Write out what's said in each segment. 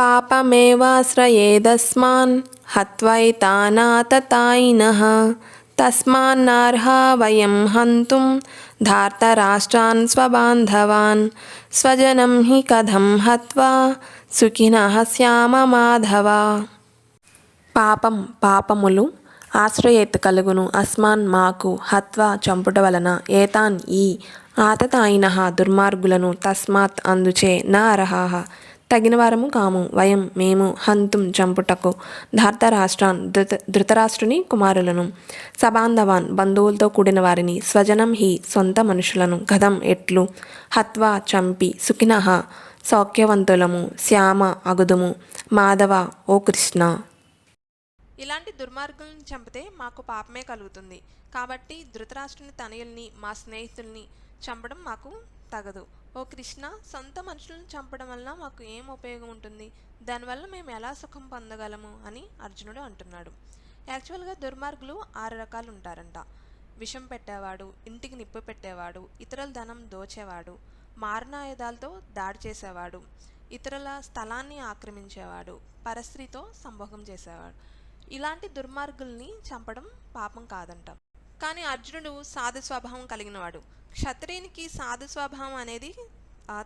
పాపమేవాశ్రయేదస్మాన్ హత్వైతానాతతాయినః తస్మాన్నార్హా వయం హంతుం ధార్తరాష్ట్రాన్ స్వబాంధవాన్ స్వజనం హి కథం హత్వా సుఖినః శ్యామ మాధవ పాపం పాపములు ఆశ్రయేత్ కలుగును అస్మాన్ మాకు హత్వా చంపుట వలన ఏతాన్ ఈ ఆతతాయిన దుర్మార్గులను తస్మాత్ అందుచే నా అర్హాః తగిన వారము కాము. వయం మేము హంతుం చంపుటకు ధార్తరాష్ట్రాన్ ధృత ధృతరాష్ట్రుని కుమారులను. సబాంధవాన్ బంధువులతో కూడిన వారిని స్వజనం హి సొంత మనుషులను. గదం ఎట్లు? హత్వా చంపి సుఖినః సౌఖ్యవంతులము. శ్యామ అగుదుము. మాధవ ఓ కృష్ణ. ఇలాంటి దుర్మార్గులను చంపితే మాకు పాపమే కలుగుతుంది. కాబట్టి ధృతరాష్ట్రుని తనయుల్ని మా స్నేహితుల్ని చంపడం మాకు తగదు. ఓ కృష్ణ సొంత మనుషులను చంపడం వల్ల మాకు ఏం ఉపయోగం ఉంటుంది దానివల్ల మేము ఎలా సుఖం పొందగలము? అని అర్జునుడు అంటున్నాడు. యాక్చువల్గా దుర్మార్గులు ఆరు రకాలు ఉంటారంట విషం పెట్టేవాడు ఇంటికి నిప్పు పెట్టేవాడు ఇతరుల ధనం దోచేవాడు మారణాయుధాలతో దాడి చేసేవాడు ఇతరుల స్థలాన్ని ఆక్రమించేవాడు పరస్త్రీతో సంభోగం చేసేవాడు. ఇలాంటి దుర్మార్గుల్ని చంపడం పాపం కాదంట. కానీ అర్జునుడు సాధు స్వభావం కలిగినవాడు. క్షత్రియునికి సాధు స్వభావం అనేది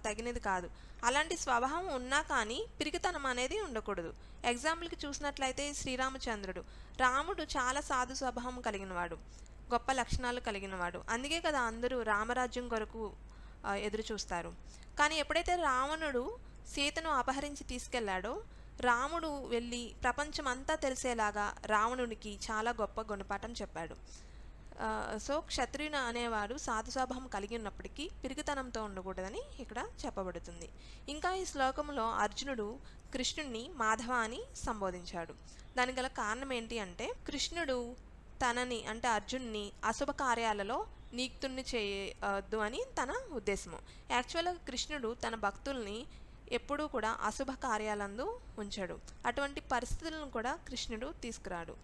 తగినది కాదు. అలాంటి స్వభావం ఉన్నా కానీ పిరికితనం అనేది ఉండకూడదు. ఎగ్జాంపుల్కి చూసినట్లయితే శ్రీరామచంద్రుడు. రాముడు చాలా సాధు స్వభావం కలిగినవాడు. గొప్ప లక్షణాలు కలిగినవాడు. అందుకే కదా అందరూ రామరాజ్యం కొరకు ఎదురు చూస్తారు. కానీ ఎప్పుడైతే రావణుడు సీతను అపహరించి తీసుకెళ్ళాడో రాముడు వెళ్ళి ప్రపంచం అంతా తెలిసేలాగా రావణునికి చాలా గొప్ప గుణపాఠం చెప్పాడు. సో క్షత్రియుని అనేవాడు సాధు స్వభావం కలిగి ఉన్నప్పటికీ పిరిగితనంతో ఉండకూడదని ఇక్కడ చెప్పబడుతుంది. ఇంకా ఈ శ్లోకంలో అర్జునుడు కృష్ణుణ్ణి మాధవ అని సంబోధించాడు. దానికి గల కారణం ఏంటి అంటే కృష్ణుడు తనని అంటే అర్జున్ని అశుభ కార్యాలలో నీక్తుణ్ణి చేయొద్దు అని తన ఉద్దేశము. యాక్చువల్గా కృష్ణుడు తన భక్తుల్ని ఎప్పుడూ కూడా అశుభ కార్యాలందు ఉంచాడు. అటువంటి పరిస్థితులను కూడా కృష్ణుడు తీసుకురాడు.